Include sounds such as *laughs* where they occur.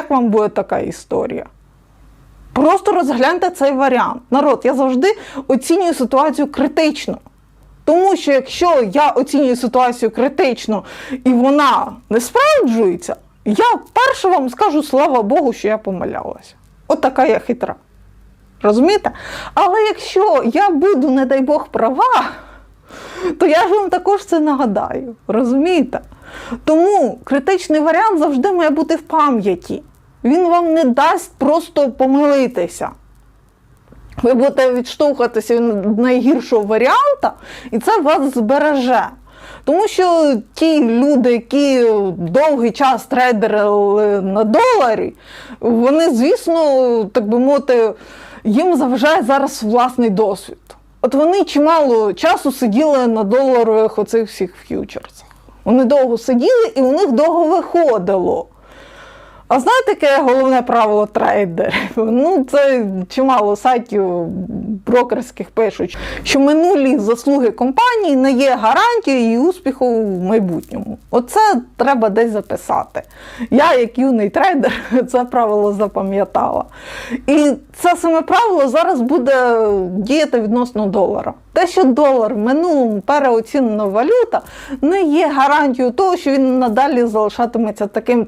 як вам буде така історія? Просто розгляньте цей варіант. Народ, я завжди оцінюю ситуацію критично. Тому що якщо я оцінюю ситуацію критично і вона не справджується, я перше вам скажу слава Богу, що я помилялася. От така я хитра. Розумієте? Але якщо я буду, не дай Бог, права, то я ж вам також це нагадаю. Розумієте? Тому критичний варіант завжди має бути в пам'яті. Він вам не дасть просто помилитися. Ви будете відштовхуватися від найгіршого варіанта, і це вас збереже. Тому що ті люди, які довгий час трейдерили на доларі, вони, звісно, так би мовити, їм заважає зараз власний досвід. От вони чимало часу сиділи на доларових оцих всіх ф'ючерсах. Вони довго сиділи і у них довго виходило. А знаєте, яке головне правило трейдерів? Ну, це чимало сайтів брокерських пишуть, що минулі заслуги компанії не є гарантією її успіху в майбутньому. Оце треба десь записати. Я, як юний трейдер, *laughs* це правило запам'ятала. І це саме правило зараз буде діяти відносно долара. Те, що долар в минулому переоцінена валюта, не є гарантією того, що він надалі залишатиметься таким